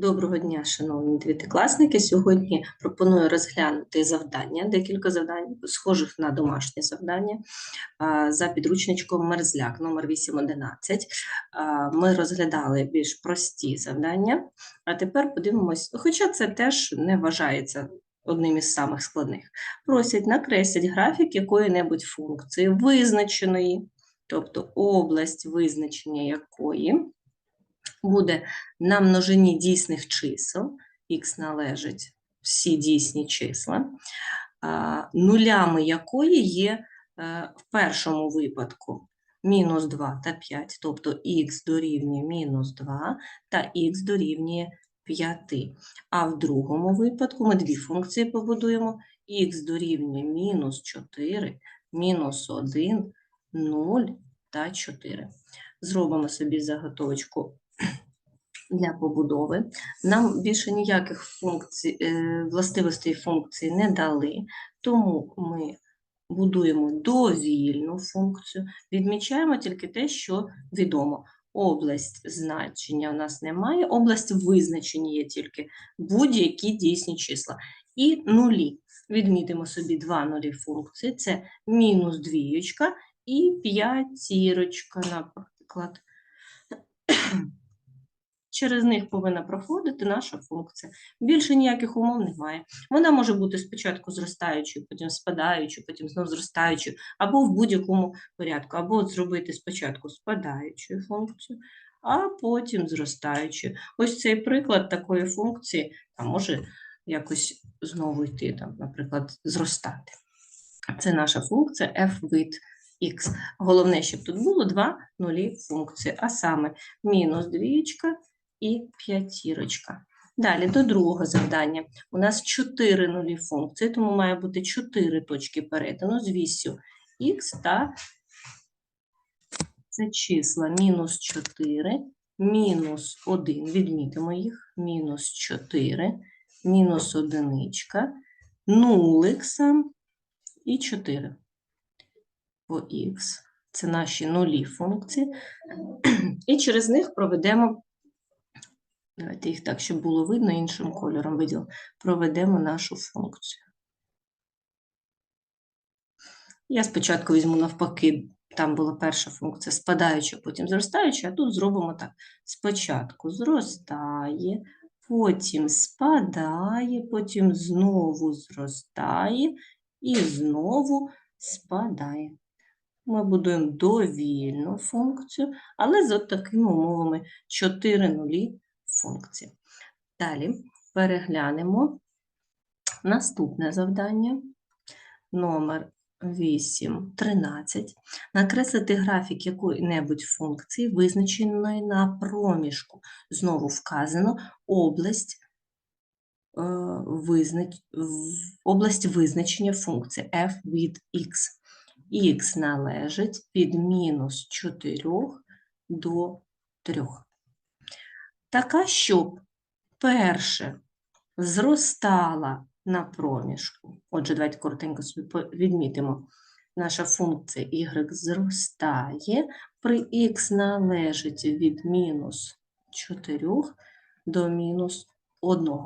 Доброго дня, шановні дев'ятикласники. Сьогодні пропоную розглянути завдання, декілька завдань, схожих на домашнє завдання за підручничком Мерзляк номер 811. Ми розглядали більш прості завдання, а тепер подивимось, хоча це теж не вважається одним із самих складних. Просять накреслять графік якої-небудь функції визначеної, тобто область визначення якої буде на множині дійсних чисел, х належить всі дійсні числа, нулями якої є е, в першому випадку мінус 2 та 5, тобто х дорівнює мінус 2 та х дорівнює 5. А в другому випадку ми дві функції побудуємо, х дорівнює мінус 4, мінус 1, 0 та 4. Зробимо собі заготовочку для побудови. Нам більше ніяких функцій, е, властивостей функції не дали, тому ми будуємо довільну функцію, відмічаємо тільки те, що відомо. Область значення у нас немає, область визначення є тільки будь-які дійсні числа. І нулі. Відмітимо собі два нулі функції, це мінус двієчка і п'ятірочка, наприклад. Через них повинна проходити наша функція. Більше ніяких умов немає. Вона може бути спочатку зростаючою, потім спадаючою, потім знову зростаючою, або в будь-якому порядку, або зробити спочатку спадаючою функцію, а потім зростаючою. Ось цей приклад такої функції а може якось знову йти, там, наприклад, зростати. Це наша функція f від x. Головне, щоб тут було два нулі функції, а саме мінус двієчка і п'ятірочка. Далі до другого завдання. У нас 4 нулі функції, тому має бути 4 точки перетину з вісю х та це числа мінус 4, мінус 1, відмітимо їх, мінус 4, мінус 1, нулик сам і 4 по х. Це наші нулі функції. І через них проведемо Давайте їх так, щоб було видно іншим кольором виділ. Проведемо нашу функцію. Я спочатку візьму навпаки, там була перша функція спадаюча, потім зростаюча, а тут зробимо так. Спочатку зростає, потім спадає, потім знову зростає і знову спадає. Ми будуємо довільну функцію, але з от такими умовами 4 нулі функції. Далі переглянемо наступне завдання. Номер 8.13. Накреслити графік якої-небудь функції, визначеної на проміжку. Знову вказано область, е, визнач... область визначення функції f від x. x належить від мінус 4 до 3 така, щоб перше зростала на проміжку. Отже, давайте коротенько собі відмітимо. Наша функція y зростає, при x належить від мінус 4 до мінус 1.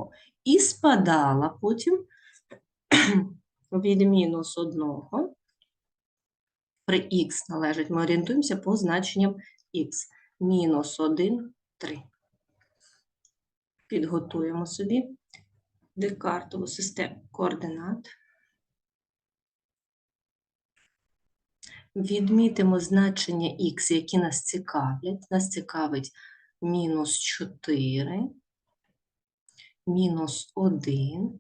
І спадала потім від мінус 1 при х належить, ми орієнтуємося по значенням х. Мінус 1, 3 підготуємо собі декартову систему координат. Відмітимо значення х, які нас цікавлять. Нас цікавить мінус 4, мінус 1,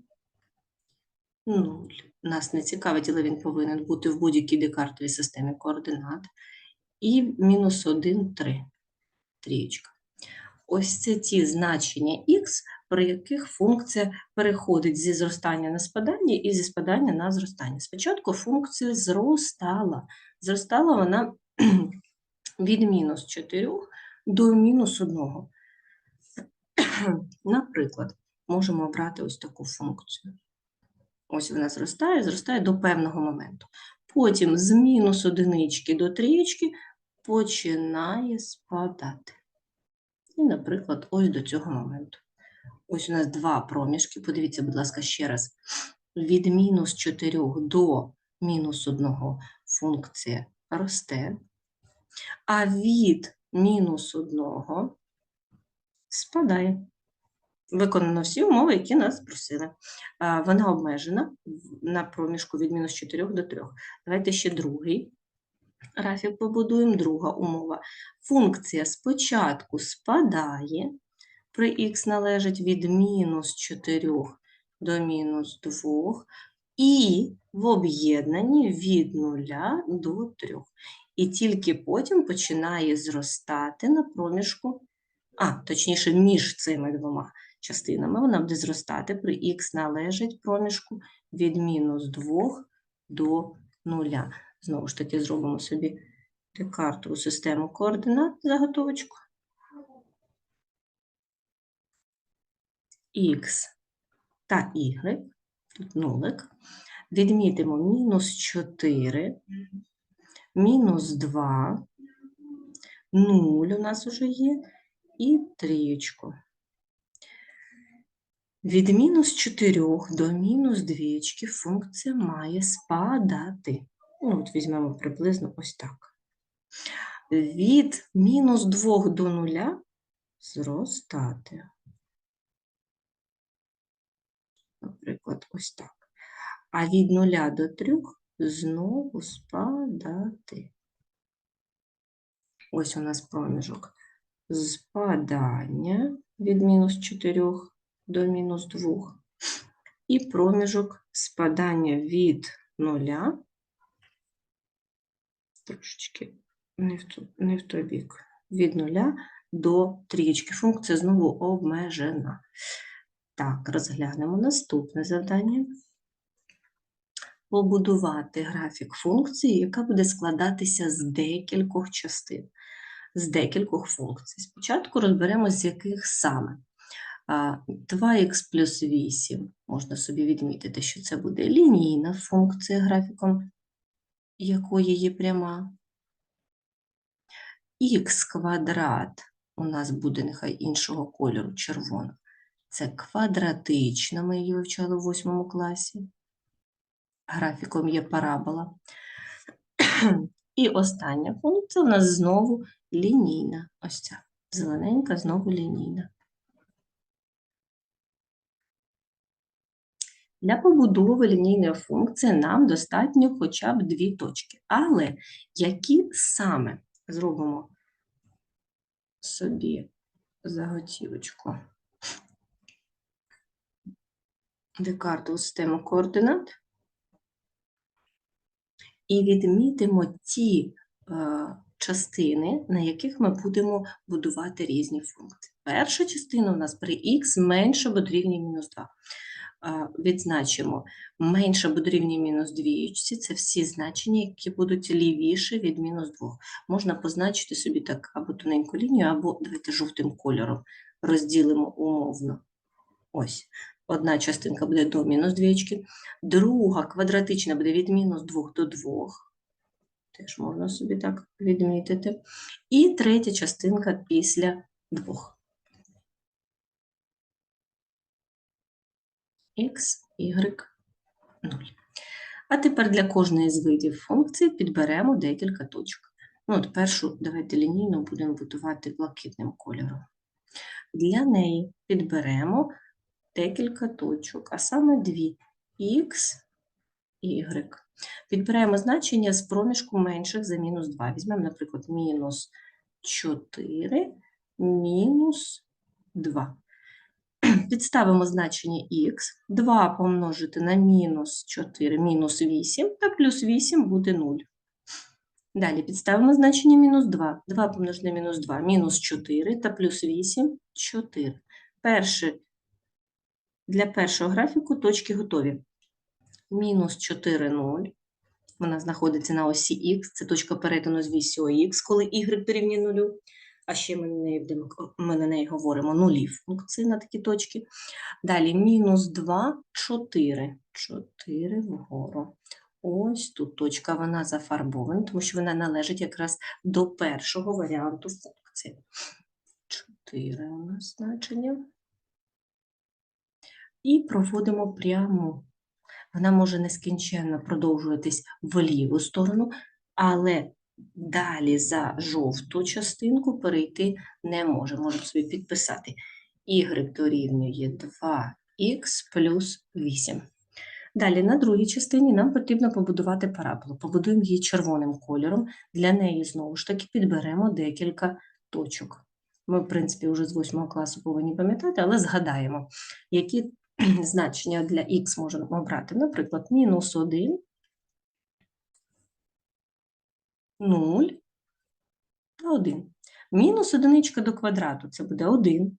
0. Нас не цікавить, але він повинен бути в будь-якій декартовій системі координат. І мінус 1, 3. Трієчка. Ось це ті значення х, при яких функція переходить зі зростання на спадання і зі спадання на зростання. Спочатку функція зростала. Зростала вона від мінус 4 до мінус 1. Наприклад, можемо обрати ось таку функцію. Ось вона зростає, зростає до певного моменту. Потім з мінус одинички до трієчки починає спадати. І, наприклад, ось до цього моменту. Ось у нас два проміжки. Подивіться, будь ласка, ще раз. Від мінус 4 до мінус 1 функція росте, а від мінус 1 спадає. Виконано всі умови, які нас просили. Вона обмежена на проміжку від мінус 4 до 3. Давайте ще другий графік побудуємо. Друга умова. Функція спочатку спадає, при х належить від мінус 4 до мінус 2, і в об'єднанні від 0 до 3. І тільки потім починає зростати на проміжку, а, точніше, між цими двома частинами вона буде зростати при х належить проміжку від мінус 2 до 0. Знову ж таки, зробимо собі декартову систему координат заготовочку. Х та y, тут нулик, відмітимо мінус 4, мінус 2, 0 у нас уже є, і трієчку. Від мінус 4 до мінус 2 функція має спадати. Ну, от візьмемо приблизно ось так. Від мінус 2 до 0 зростати. Наприклад, ось так. А від 0 до 3 знову спадати. Ось у нас проміжок спадання від мінус 4 до мінус 2. І проміжок спадання від 0 трошечки не в, не в той бік. Від 0 до трієчки. Функція знову обмежена. Так, розглянемо наступне завдання. Побудувати графік функції, яка буде складатися з декількох частин, з декількох функцій. Спочатку розберемо, з яких саме. 2х плюс 8, можна собі відмітити, що це буде лінійна функція графіком, якої є пряма. Х квадрат у нас буде нехай іншого кольору, червоно. Це квадратична, ми її вивчали в 8 класі. Графіком є парабола. І остання функція у нас знову лінійна. Ось ця зелененька, знову лінійна. Для побудови лінійної функції нам достатньо хоча б дві точки. Але які саме зробимо собі заготівочку? Декартову систему координат і відмітимо ті е, частини, на яких ми будемо будувати різні функції. Перша частина у нас при х менше або дорівнює мінус 2. Відзначимо менше або дорівнює мінус 2, це всі значення, які будуть лівіше від мінус 2. Можна позначити собі так або тоненьку лінію, або давайте жовтим кольором розділимо умовно. Ось. Одна частинка буде до мінус 2, друга квадратична буде від мінус 2 до 2. Теж можна собі так відмітити. І третя частинка після 2. Х, y, 0. А тепер для кожної з видів функцій підберемо декілька точок. Ну, от першу давайте лінійно будемо будувати блакитним кольором. Для неї підберемо декілька точок, а саме дві х, y. Підбираємо значення з проміжку менших за мінус 2. Візьмемо, наприклад, мінус 4, мінус 2. Підставимо значення х, 2 помножити на мінус 4, мінус 8, та плюс 8 буде 0. Далі підставимо значення мінус 2. 2 помножити на мінус 2, мінус 4, та плюс 8 – 4. Перше, для першого графіку точки готові. Мінус 4, 0. Вона знаходиться на осі х, це точка перетину з вісю х, коли y дорівнює 0. А ще ми на неї, ми на неї говоримо нулі функції на такі точки. Далі мінус 2, 4. 4 вгору. Ось тут точка, вона зафарбована, тому що вона належить якраз до першого варіанту функції. 4 у нас значення. і проводимо пряму. Вона може нескінченно продовжуватись в ліву сторону, але далі за жовту частинку перейти не може. Можемо собі підписати. Y дорівнює 2х плюс 8. Далі, на другій частині нам потрібно побудувати параболу. Побудуємо її червоним кольором. Для неї, знову ж таки, підберемо декілька точок. Ми, в принципі, вже з 8 класу повинні пам'ятати, але згадаємо, які значення для х можемо обрати. Наприклад, мінус 1, 0 та 1. Мінус одиничка до квадрату це буде 1.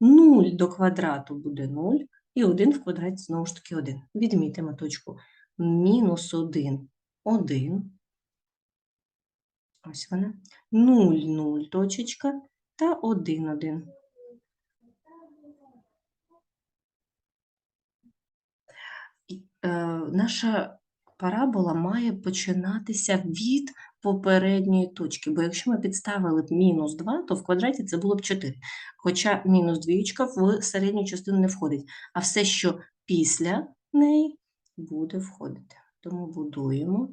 0 до квадрату буде 0. І 1 в квадраті знову ж таки 1. Відмітимо точку. Мінус 1, 1. Ось вона. 0, 0 точечка та 1, 1. Е, наша парабола має починатися від попередньої точки, бо якщо ми підставили б мінус 2, то в квадраті це було б 4. Хоча мінус двічка в середню частину не входить, а все, що після неї, буде входити. Тому будуємо.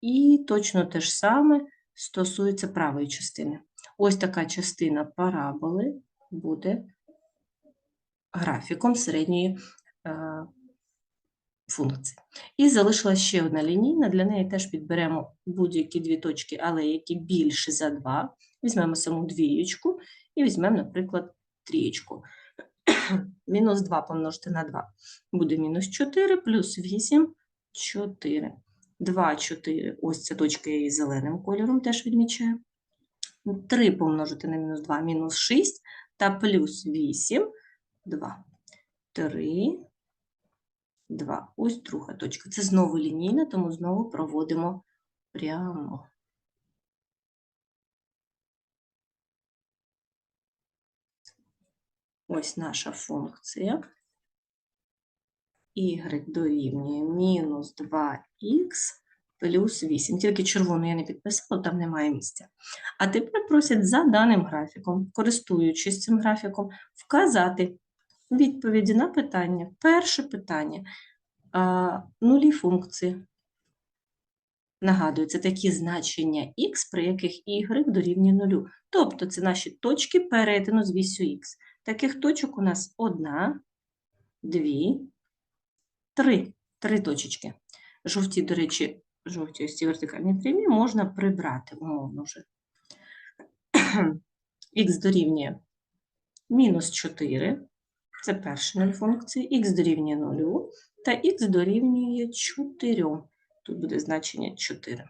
І точно те ж саме стосується правої частини. Ось така частина параболи буде графіком середньої е, функції. І залишилась ще одна лінійна, для неї теж підберемо будь-які дві точки, але які більше за 2. Візьмемо саму двієчку і візьмемо, наприклад, трієчку. Мінус 2 помножити на 2 буде мінус 4, плюс 8 – 4. 2, 4, ось ця точка її зеленим кольором теж відмічаю. 3 помножити на мінус 2 – мінус 6, та плюс 8 – 2. 3, 2. Ось друга точка. Це знову лінійна, тому знову проводимо прямо. Ось наша функція. y дорівнює мінус 2х плюс 8. Тільки червону я не підписала, там немає місця. А тепер просять за даним графіком, користуючись цим графіком, вказати відповіді на питання. Перше питання нулі функції. Нагадую, це такі значення х, при яких y дорівнює нулю. Тобто це наші точки перетину з вісю х. Таких точок у нас одна, дві, три. Три точечки. Жовті, до речі, жовті ось ці вертикальні прямі можна прибрати умовно вже. х дорівнює мінус 4. Це перша нуль функції, х дорівнює 0 та х дорівнює 4. Тут буде значення 4.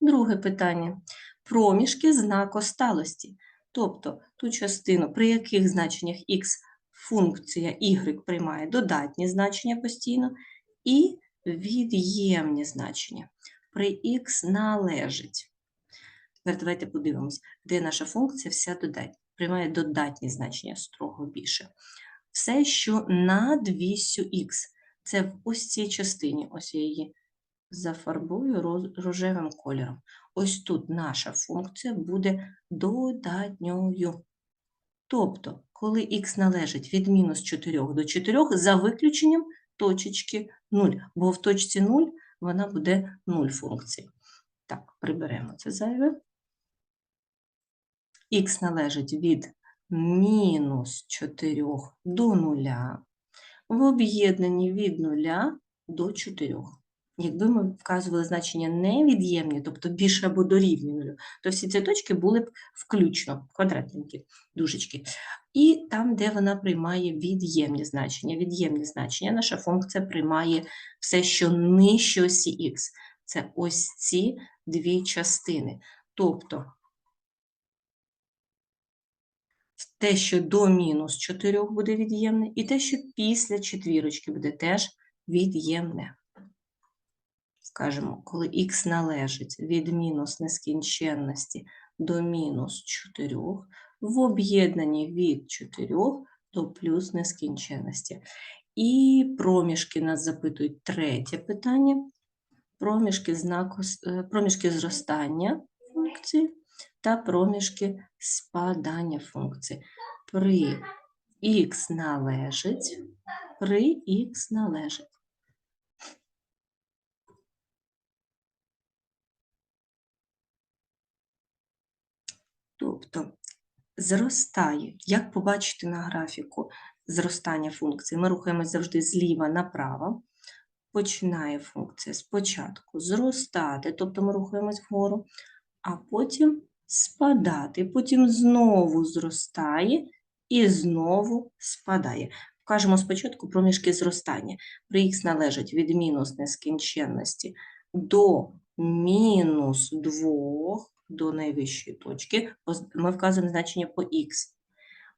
Друге питання. Проміжки знакосталості. Тобто ту частину, при яких значеннях х функція y приймає додатні значення постійно, і від'ємні значення. При х належить. Тепер давайте подивимось, де наша функція вся додатня. Приймає додатні значення строго більше. Все, що над вісю х, це в ось цій частині, ось я її зафарбую рожевим кольором. Ось тут наша функція буде додатньою. Тобто, коли х належить від мінус 4 до 4, за виключенням точечки 0, бо в точці 0 вона буде 0 функції. Так, приберемо це зайве. Х належить від мінус 4 до 0, в об'єднанні від 0 до 4. Якби ми вказували значення невід'ємні, тобто більше або дорівнює нулю, то всі ці точки були б включно, квадратненькі дужечки. І там, де вона приймає від'ємні значення. Від'ємні значення наша функція приймає все, що нижче осі х. Це ось ці дві частини. Тобто те, що до мінус 4 буде від'ємне, і те, що після четвірочки буде теж від'ємне. Скажемо, коли х належить від мінус нескінченності до мінус 4, в об'єднанні від 4 до плюс нескінченності. І проміжки нас запитують третє питання. Проміжки, знаку, е, проміжки зростання функції та проміжки спадання функції. При х належить при х належить. Тобто зростає, як побачите на графіку зростання функції, ми рухаємось завжди зліва направо. Починає функція спочатку зростати, тобто ми рухаємось вгору, а потім спадати, потім знову зростає і знову спадає. Покажемо спочатку проміжки зростання. Х належать від мінус нескінченності до мінус 2 до найвищої точки. Ми вказуємо значення по х.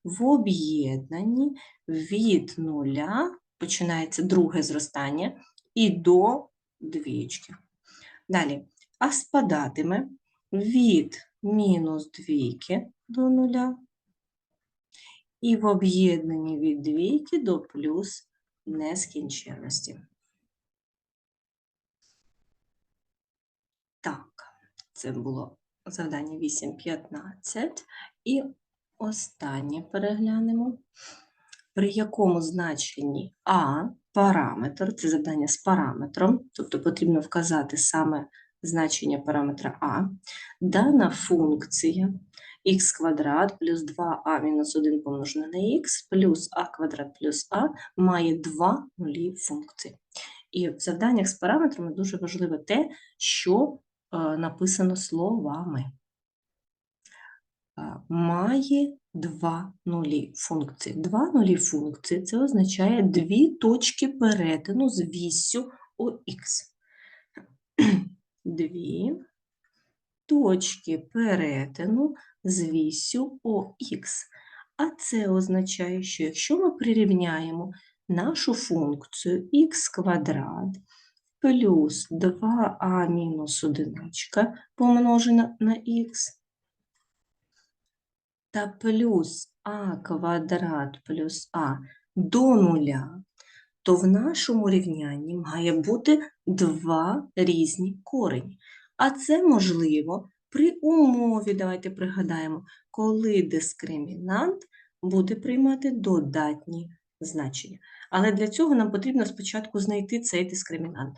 В об'єднанні від нуля починається друге зростання і до двічки. Далі, а спадатиме від мінус двійки до нуля і в об'єднанні від двійки до плюс нескінченності. Так, це було завдання 8.15. І останнє переглянемо. При якому значенні А параметр, це завдання з параметром, тобто потрібно вказати саме значення параметра А, дана функція х квадрат плюс 2а мінус 1 помножене на х плюс а квадрат плюс а має два нулі функції. І в завданнях з параметрами дуже важливо те, що е, написано словами. Е, Має два нулі функції. Два нулі функції це означає дві точки перетину з вісю ОХ. Дві точки перетину з вісю ОХ. А це означає, що якщо ми прирівняємо нашу функцію х квадрат плюс 2а мінус одиничка помножена на х та плюс а квадрат плюс а до нуля, то в нашому рівнянні має бути два різні корені. А це можливо при умові, давайте пригадаємо, коли дискримінант буде приймати додатні значення. Але для цього нам потрібно спочатку знайти цей дискримінант.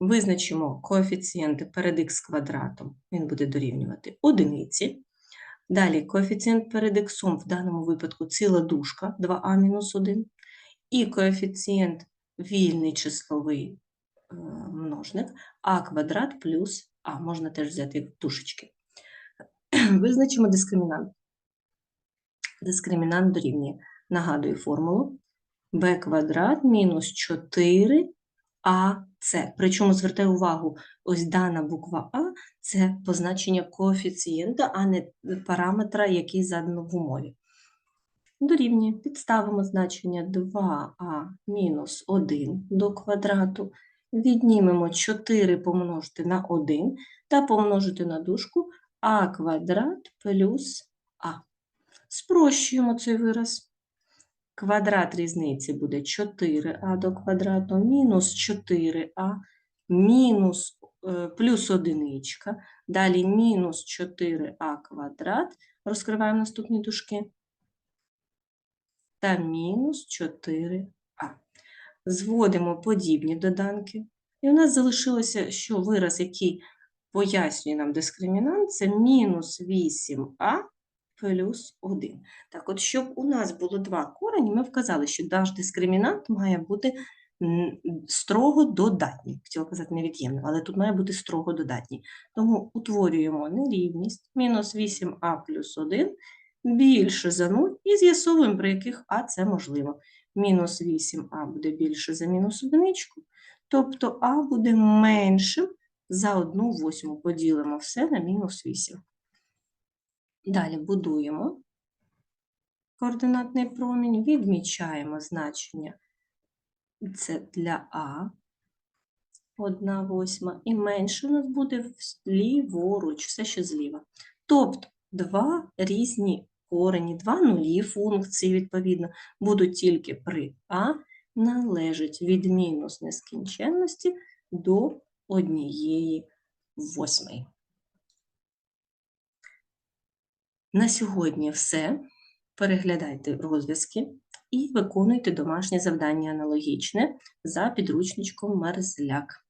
Визначимо коефіцієнти перед х квадратом, він буде дорівнювати одиниці. Далі коефіцієнт перед х в даному випадку ціла дужка 2а мінус 1. І коефіцієнт вільний числовий е, множник а квадрат плюс а, можна теж взяти в дужечки. Визначимо дискримінант. Дискримінант дорівнює. Нагадую формулу b квадрат мінус 4ac. Причому звертаю увагу, ось дана буква А це позначення коефіцієнта, а не параметра, який задано в умові. Дорівнює. Підставимо значення 2а мінус 1 до квадрату. Віднімемо 4 помножити на 1 та помножити на дужку а квадрат плюс а. Спрощуємо цей вираз. Квадрат різниці буде 4а до квадрату мінус 4а мінус е, плюс одиничка. Далі мінус 4а квадрат. Розкриваємо наступні дужки. Та мінус 4а. Зводимо подібні доданки. І у нас залишилося, що вираз, який пояснює нам дискримінант, це мінус 8а плюс 1. Так от, щоб у нас було два корені, ми вказали, що наш дискримінант має бути строго додатній. Хотіла казати невід'ємний, але тут має бути строго додатній. Тому утворюємо нерівність мінус 8а плюс 1 більше за 0 і з'ясовуємо, при яких а це можливо. Мінус 8а буде більше за мінус одиничку, тобто а буде меншим за 1 восьму. Поділимо все на мінус 8. Далі будуємо координатний промінь, відмічаємо значення це для А, 1 восьма, і менше у нас буде ліворуч, все ще зліва. Тобто два різні корені, два нулі функції, відповідно, будуть тільки при А належать від мінус нескінченності до однієї восьмої. На сьогодні все. переглядайте розв'язки і виконуйте домашнє завдання аналогічне за підручничком Мерзляк.